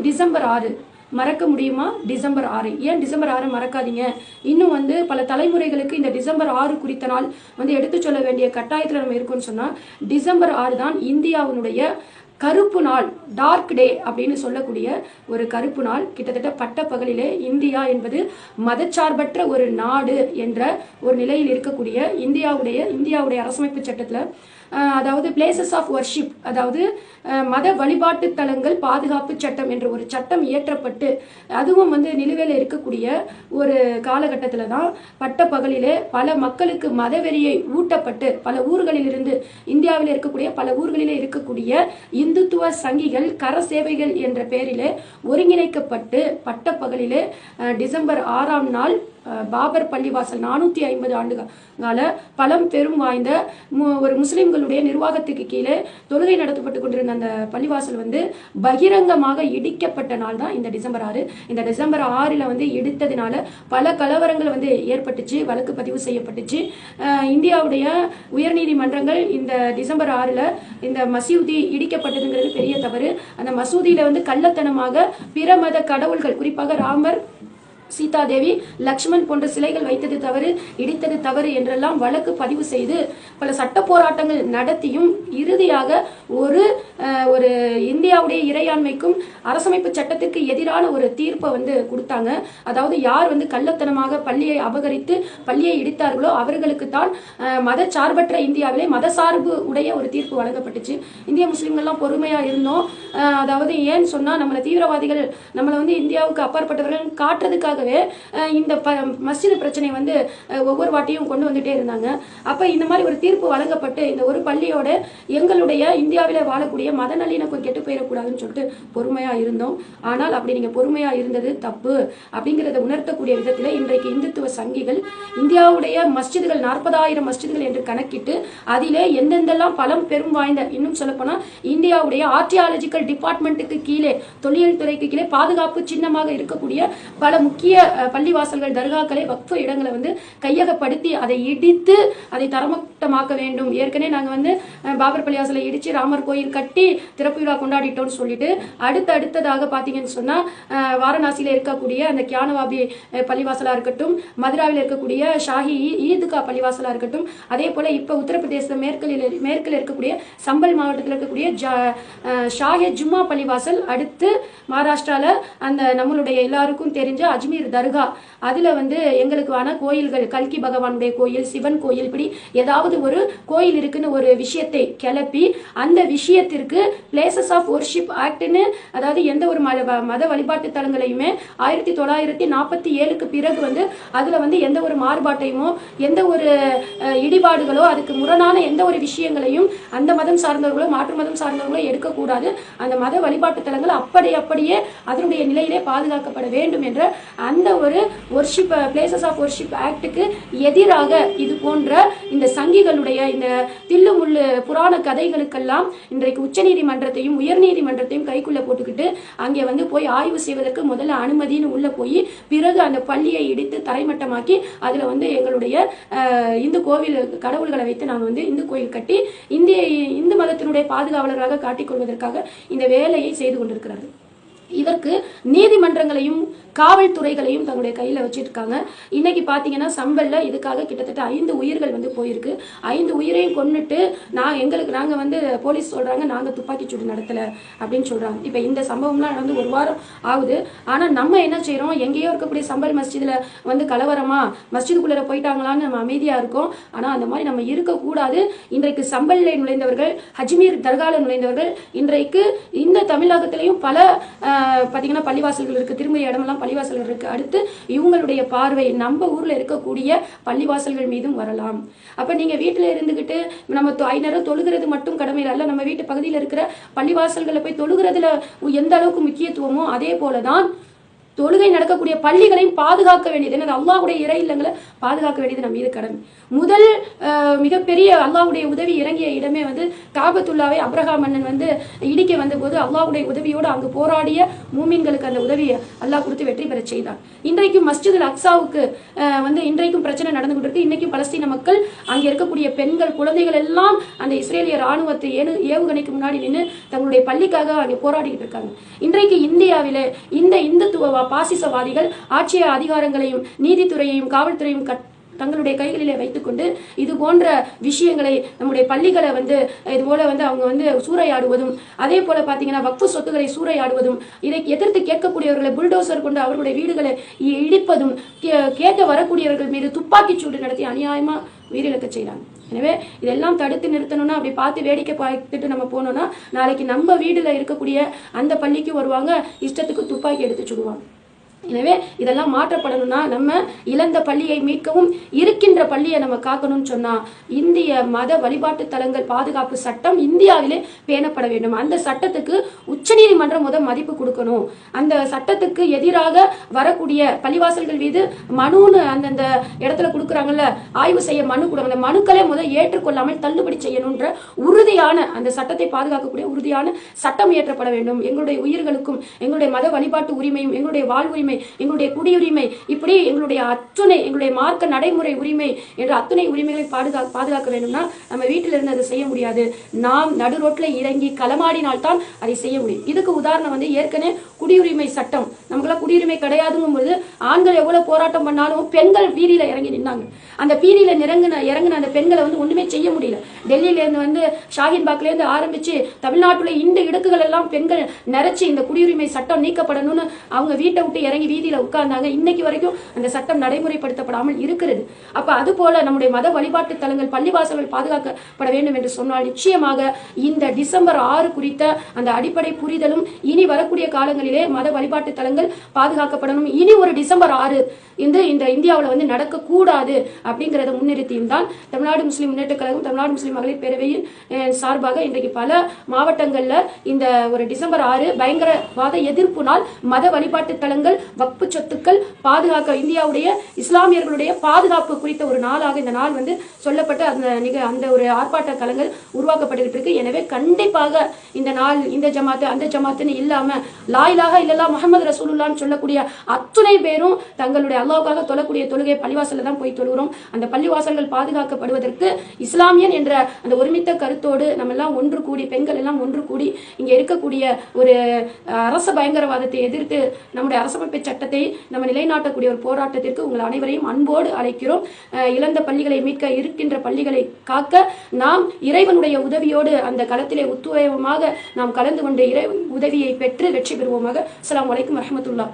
December ஆறு. மறக்க முடியுமா? டிசம்பர் ஆறு. ஏன் டிசம்பர் ஆறு மறக்காதீங்க? இன்னும் வந்து பல தலைமுறைகளுக்கு இந்த டிசம்பர் ஆறு குறித்த நாள் வந்து எடுத்து சொல்ல வேண்டிய கட்டாயத்தில் நம்ம இருக்கோம்னு சொன்னால் டிசம்பர் ஆறு தான் இந்தியாவினுடைய கருப்பு நாள் டார்க் டே அப்படின்னு சொல்லக்கூடிய ஒரு கருப்பு நாள். கிட்டத்தட்ட பட்டப்பகலிலே இந்தியா என்பது மதச்சார்பற்ற ஒரு நாடு என்ற ஒரு நிலையில் இருக்கக்கூடிய இந்தியாவுடைய இந்தியாவுடைய அரசமைப்பு சட்டத்தில் அதாவது பிளேசஸ் ஆஃப் ஒர்ஷிப் அதாவது மத வழிபாட்டு தலங்கள் பாதுகாப்பு சட்டம் என்ற ஒரு சட்டம் இயற்றப்பட்டு அதுவும் வந்து நிலுவையில் இருக்கக்கூடிய ஒரு காலகட்டத்தில் தான் பட்டப்பகலிலே பல மக்களுக்கு மதவெறியை ஊட்டப்பட்டு பல ஊர்களிலிருந்து இந்தியாவில் இருக்கக்கூடிய பல ஊர்களிலே இருக்கக்கூடிய இந்துத்துவ சங்கிகள் கர சேவைகள் என்ற பெயரிலே ஒருங்கிணைக்கப்பட்டு பட்ட பகலிலே டிசம்பர் ஆறாம் நாள் பாபர் பள்ளிவாசல் நானூற்றி ஐம்பது ஆண்டுகால பலம் பெரும் வாய்ந்த மு- ஒரு முஸ்லிம்களுடைய நிர்வாகத்துக்கு கீழே தொழுகை நடத்தப்பட்டு கொண்டிருந்த அந்த பள்ளிவாசல் வந்து பகிரங்கமாக இடிக்கப்பட்ட நாள் தான் இந்த டிசம்பர் ஆறு. இந்த டிசம்பர் ஆறில் வந்து இடித்ததுனால பல கலவரங்கள் வந்து ஏற்பட்டுச்சு வழக்கு பதிவு செய்யப்பட்டுச்சு. இந்தியாவுடைய உயர்நீதிமன்றங்கள் இந்த டிசம்பர் ஆறில் இந்த மசூதி இடிக்கப்பட்டதுங்கிறது பெரிய தவறு. அந்த மசூதியில் வந்து கள்ளத்தனமாக பிற மத கடவுள்கள் குறிப்பாக ராமர் சீதாதேவி லக்ஷ்மண் போன்ற சிலைகள் வைத்தது தவறு இடித்தது தவறு என்றெல்லாம் வழக்கு பதிவு செய்து பல சட்ட போராட்டங்கள் நடத்தியும் இறுதியாக ஒரு அஹ், ஒரு இந்தியாவுடைய இறையாண்மைக்கும் அரசமைப்பு சட்டத்திற்கு எதிரான ஒரு தீர்ப்பை வந்து கொடுத்தாங்க. அதாவது யார் வந்து கள்ளத்தனமாக பள்ளியை அபகரித்து பள்ளியை இடித்தார்களோ அவர்களுக்கு தான் மதச்சார்பற்ற இந்தியாவிலே மதசார்பு உடைய ஒரு தீர்ப்பு வழங்கப்பட்டுச்சு. இந்திய முஸ்லிம்கள்லாம் பொறுமையா இருந்தோம். அதாவது ஏன்னு சொன்னால் நம்மளை தீவிரவாதிகள் நம்மளை வந்து இந்தியாவுக்கு அப்பாற்பட்டவர்கள் காட்டுறதுக்காகவே இந்த ப மஸ்ஜித் பிரச்சனை வந்து ஒவ்வொரு வாட்டியும் கொண்டு வந்துட்டே இருந்தாங்க. அப்போ இந்த மாதிரி ஒரு தீர்ப்பு வழங்கப்பட்டு இந்த ஒரு பள்ளியோட எங்களுடைய இந்தியாவில் வாழக்கூடிய மத நல்லிணக்கம் கெட்டு போயிடக்கூடாதுன்னு சொல்லிட்டு பொறுமையாக இருந்தோம். ஆனால் அப்படி நீங்கள் பொறுமையாக இருந்தது தப்பு அப்படிங்கிறத உணர்த்தக்கூடிய விதத்தில் இன்றைக்கு இந்துத்துவ சங்கிகள் இந்தியாவுடைய மஸ்ஜிதுகள் நாற்பதாயிரம் மஸ்ஜிதுகள் என்று கணக்கிட்டு அதிலே எந்தெந்தெல்லாம் பலம் பெரும் வாய்ந்த இன்னும் சொல்லப்போனால் இந்தியாவுடைய ஆர்டியாலஜிக்கல் டிபார்ட்மெண்ட்டுக்கு கீழே தொல்லியல் துறைக்கு கீழே பாதுகாப்பு சின்னமாக இருக்கக்கூடிய பல முக்கிய பள்ளிவாசல்கள் தர்காக்களை வக்ஃபு இடங்களை வந்து கையகப்படுத்தி அதை இடித்து அதை தரம சுத்தமாக்க வேண்டும். ஏற்கனவே நாங்கள் வந்து பாபர் பள்ளிவாசலை இடித்து ராமர் கோயில் கட்டி திறப்பு விழா கொண்டாடிட்டோம்னு சொல்லிட்டு அடுத்து அடுத்ததாக பார்த்தீங்கன்னு சொன்னால் வாரணாசியில் இருக்கக்கூடிய அந்த கியானவாபி பள்ளிவாசலாக இருக்கட்டும் மதுராவில் இருக்கக்கூடிய ஷாஹி ஈ- பள்ளிவாசலாக இருக்கட்டும் அதே போல் இப்போ உத்தரப்பிரதேச மேற்கில் மேற்கில் இருக்கக்கூடிய சம்பல் மாவட்டத்தில் இருக்கக்கூடிய ஜா- அஹ், ஷாஹே ஜும்மா பள்ளிவாசல் அடுத்து மகாராஷ்டிராவில் அந்த நம்மளுடைய எல்லாருக்கும் தெரிஞ்ச அஜ்மீர் தர்கா. அதில் வந்து எங்களுக்கு ஆன கோயில்கள் கல்கி பகவானுடைய கோயில் சிவன் கோயில் இப்படி ஏதாவது ஒரு கோயில் இருக்குன்னு ஒரு விஷயத்தை கிளப்பி அந்த விஷயத்திற்கு பிளேசஸ் ஆஃப் ஒர்ஷிப் ஆக்ட்னு அதாவது எந்த ஒரு மத மத வழிபாட்டு தலங்களையுமே ஆயிரத்தி தொள்ளாயிரத்தி நாற்பத்தி ஏழுக்கு பிறகு வந்து அதுல வந்து எந்த ஒரு மாறுபாட்டையுமோ எந்த ஒரு இடிபாடுகளோ அதுக்கு முரணான எந்த ஒரு விஷயங்களையும் அந்த மதம் சார்ந்தவர்களோ மாற்று மதம் சார்ந்தவர்களோ எடுக்கக்கூடாது. அந்த மத வழிபாட்டு தலங்கள் அப்படி அப்படியே அதனுடைய நிலையிலே பாதுகாக்கப்பட வேண்டும் என்ற அந்த ஒரு ஒர்ஷிப் பிளேசஸ் ஆஃப் ஒர்ஷிப் ஆக்டுக்கு எதிராக இது போன்ற இந்த சங்கிகளுடைய இந்த தில்லு முள்ளு புராண கதைகளுக்கெல்லாம் இன்றைக்கு உச்சநீதிமன்றத்தையும் உயர்நீதிமன்றத்தையும் கைக்குள்ள போட்டுக்கிட்டு அங்கே வந்து போய் ஆய்வு செய்வதற்கு முதல்ல அனுமதின்னு உள்ள போய் பிறகு அந்த பள்ளியை இடித்து தரைமட்டமாக்கி அதுல வந்து எங்களுடைய அஹ், இந்து கோவில் கடவுள்களை வைத்து நாங்கள் வந்து இந்து கோயில் கட்டி இந்திய இந்து மதத்தினுடைய பாதுகாவலராக காட்டிக்கொள்வதற்காக இந்த வேலையை செய்து கொண்டிருக்கிறார்கள் இதற்கு நீதிமன்றங்களையும் காவல்துறைகளையும் தங்களுடைய கையில் வச்சிருக்காங்க. இன்னைக்கு பார்த்தீங்கன்னா சம்பல்ல இதுக்காக கிட்டத்தட்ட ஐந்து உயிர்கள் வந்து போயிருக்கு. ஐந்து உயிரையும் கொன்னுட்டு நான் எங்களுக்கு நாங்கள் வந்து போலீஸ் சொல்கிறாங்க நாங்கள் துப்பாக்கி சூடு நடத்தல அப்படின்னு சொல்கிறாங்க இப்போ இந்த சம்பவம்லாம் நடந்து ஒரு வாரம் ஆகுது. ஆனால் நம்ம என்ன செய்கிறோம் எங்கேயோ இருக்கக்கூடிய சம்பல் மஸ்ஜிதில் வந்து கலவரமா மஸ்ஜிதுக்குள்ளே போயிட்டாங்களான்னு நம்ம அமைதியாக இருக்கோம். ஆனால் அந்த மாதிரி நம்ம இருக்கக்கூடாது. இன்றைக்கு சம்பல்ல நுழைந்தவர்கள் ஹஜ்மீர் தர்காவில் நுழைந்தவர்கள் இன்றைக்கு இந்த தமிழகத்திலையும் பல பார்த்தீங்கன்னா பள்ளிவாசல்கள் இருக்குது திரும்பிய இடமெல்லாம் பள்ளிவாசல்கள் இருக்கு. அடுத்து இவங்களுடைய பார்வை நம்ம ஊர்ல இருக்கக்கூடிய பள்ளிவாசல்கள் மீதும் வரலாம். அப்ப நீங்க வீட்டுல இருந்துகிட்டு நம்ம ஐநேரம் தொழுகிறது மட்டும் கடமை அல்ல நம்ம வீட்டு பகுதியில் இருக்கிற பள்ளிவாசல்களை போய் தொழுகிறதுல எந்த அளவுக்கு முக்கியத்துவமோ அதே போலதான் தொழுகை நடக்கக்கூடிய பள்ளிகளையும் பாதுகாக்க வேண்டியது. என்னது அல்லாஹ்வுடைய இறை இல்லங்களை பாதுகாக்க வேண்டியது நம்ம மீது கடமை. முதல் மிகப்பெரிய அல்லாஹ்வுடைய உதவி இறங்கிய இடமே வந்து காபத்துல்லாவை அப்ரஹாம் மன்னன் வந்து இடிக்க வந்தபோது அல்லாஹ்வுடைய உதவியோடு அங்கு போராடிய மூமின்களுக்கு அந்த உதவியை அல்லாஹ் கொடுத்து வெற்றி பெற செய்தான் இன்றைக்கும் மஸ்ஜிதுல் அக்ஸாவுக்கு வந்து இன்றைக்கும் பிரச்சனை நடந்து கொண்டிருக்கு. இன்னைக்கும் பலஸ்தீன மக்கள் அங்கே இருக்கக்கூடிய பெண்கள் குழந்தைகள் எல்லாம் அந்த இஸ்ரேலிய ராணுவத்தை ஏனு ஏவுகணைக்கு முன்னாடி நின்று தங்களுடைய பள்ளிக்காக அங்கே போராடிக்கிட்டு இருக்காங்க. இன்றைக்கு இந்தியாவிலே இந்த இந்துத்துவ பாசிசவாதிகள் ஆட்சிய அதிகாரங்களையும் நீதித்துறையையும் காவல்துறையும் கட் தங்களுடைய கைகளிலே வைத்துக்கொண்டு இது போன்ற விஷயங்களை நம்முடைய பள்ளிகளை வந்து இது போல வந்து அவங்க வந்து சூறையாடுவதும் அதே போல பாத்தீங்கன்னா வக்ஃபு சொத்துக்களை சூறையாடுவதும் இதை எதிர்த்து கேட்கக்கூடியவர்களை புல்டோசர் கொண்டு அவர்களுடைய வீடுகளை இடிப்பதும் கே- கேட்க வரக்கூடியவர்கள் மீது துப்பாக்கிச் சூடு நடத்தி அநியாயமா உயிரிழக்க செய்கிறாங்க. எனவே இதெல்லாம் தடுத்து நிறுத்தணும்னா அப்படி பார்த்து வேடிக்கை பார்த்துட்டு நம்ம போனோம்னா நாளைக்கு நம்ம வீடுல இருக்கக்கூடிய அந்த பள்ளிக்கு வருவாங்க இஷ்டத்துக்கு துப்பாக்கி எடுத்து சுடுவாங்க. எனவே இதெல்லாம் மாற்றப்படணும்னா நம்ம இழந்த பள்ளியை மீட்கவும் இருக்கின்ற பள்ளியை நம்ம காக்கணும்னு சொன்னா இந்திய மத வழிபாட்டு தலங்கள் பாதுகாப்பு சட்டம் இந்தியாவிலே பேணப்பட வேண்டும். அந்த சட்டத்துக்கு உச்சநீதிமன்றம் முதல் மதிப்பு கொடுக்கணும். அந்த சட்டத்துக்கு எதிராக வரக்கூடிய பள்ளிவாசல்கள் மீது மனுன்னு அந்தந்த இடத்துல கொடுக்குறாங்கல்ல ஆய்வு செய்ய மனு கொடுங்க அந்த மனுக்களை முதல் ஏற்றுக்கொள்ளாமல் தள்ளுபடி செய்யணுன்ற உறுதியான அந்த சட்டத்தை பாதுகாக்கக்கூடிய உறுதியான சட்டம் இயற்றப்பட வேண்டும். எங்களுடைய உயிர்களுக்கும் எங்களுடைய மத வழிபாட்டு உரிமையும் எங்களுடைய வாழ்வுரிமை எங்களுடைய குடியுரிமை இப்படி எங்களுடைய அத்துணை எங்களுடைய மார்க்க நடைமுறை உரிமை என்ற அத்துணை உரிமைகளை பாதுகா பாதுகாக்க வேண்டும்னா நம்ம வீட்டில் இருந்து அதை செய்ய முடியாது. நாம் நடு ரோட்டில் இறங்கி களமாடினால்தான் அதை செய்ய முடியும். இதுக்கு உதாரணம் வந்து ஏற்கனவே குடியுரிமை சட்டம். நமக்கெல்லாம் குடியுரிமை கிடையாதுங்கும் போது ஆண்கள் எவ்வளவு போராட்டம் பண்ணாலும் பெண்கள் வீதியில இறங்கி நின்னாங்க. அந்த வீதியில இறங்கின இறங்கின அந்த பெண்களை வந்து ஒண்ணுமே செய்ய முடியல. டெல்லியில இருந்து வந்து ஷாஹின் பாக்ல இருந்து ஆரம்பிச்சு தமிழ்நாட்டுல இந்த இடுக்குகள் எல்லாம் பெண்கள் நிறைச்சு இந்த குடியுரிமை சட்டம் நீக்கப்படணும்னு அவங்க வீட்டை விட்டு இறங்கி வீதியில உட்கார்ந்தாங்க. இன்னைக்கு வரைக்கும் அந்த சட்டம் நடைமுறைப்படுத்தப்படாமல் இருக்கிறது. அப்ப அது போல நம்முடைய மத வழிபாட்டு தலங்கள் பள்ளிவாசல்கள் பாதுகாக்கப்பட வேண்டும் என்று சொன்னால் நிச்சயமாக இந்த டிசம்பர் ஆறு குறித்த அந்த அடிப்படை புரிதலும் இனி வரக்கூடிய காலங்களிலே மத வழிபாட்டு தலங்கள் பாதுகாக்கப்படணும். இனி ஒரு டிசம்பர் ஆறு இந்த இந்த இந்தியாவில் வந்து நடக்கக்கூடாது அப்படிங்கிறத முன்னிறுத்தியும் தான் தமிழ்நாடு முஸ்லீம் முன்னேற்ற கழகம் தமிழ்நாடு முஸ்லீம் மகளிர் பேரவையின் சார்பாக இன்றைக்கு பல மாவட்டங்களில் இந்த ஒரு டிசம்பர் ஆறு பயங்கரவாத எதிர்ப்பு நாள் மத வழிபாட்டு தலங்கள் வக்பு சொத்துக்கள் பாதுகாக்க இந்தியாவுடைய இஸ்லாமியர்களுடைய பாதுகாப்பு குறித்த ஒரு நாளாக இந்த நாள் வந்து சொல்லப்பட்டு அந்த நிக அந்த ஒரு ஆர்ப்பாட்ட களங்கள் உருவாக்கப்பட்டுகிட்டு இருக்கு. எனவே கண்டிப்பாக இந்த நாள் இந்த ஜமாத்து அந்த ஜமாத்துன்னு இல்லாம லாயிலாக இல்லல்லா முகமது ரசூலுல்லான்னு சொல்லக்கூடிய அத்துணை பேரும் தங்களுடைய அல்லாவுக்காக தொழக்கூடிய தொழுகை பள்ளிவாசலில் தான் போய் தொழுகிறோம். அந்த பள்ளிவாசல்கள் பாதுகாக்கப்படுவதற்கு இஸ்லாமியன் என்ற அந்த ஒருமித்த கருத்தோடு நம்ம எல்லாம் ஒன்று கூடி பெண்கள் எல்லாம் ஒன்று கூடி இங்கே இருக்கக்கூடிய ஒரு அரச பயங்கரவாதத்தை எதிர்த்து நம்முடைய அரசமைப்பு சட்டத்தை நம்ம நிலைநாட்டக்கூடிய ஒரு போராட்டத்திற்கு உங்கள் அனைவரையும் அன்போடு அழைக்கிறோம். இழந்த பள்ளிகளை மீட்க இருக்கின்ற பள்ளிகளை காக்க நாம் இறைவனுடைய உதவியோடு அந்த களத்திலே உத்துவயமாக நாம் கலந்து கொண்டு இறை உதவியை பெற்று வெற்றி பெறுவோமாக. அஸ்ஸலாமு வலைக்கம் வரமத்துல்லா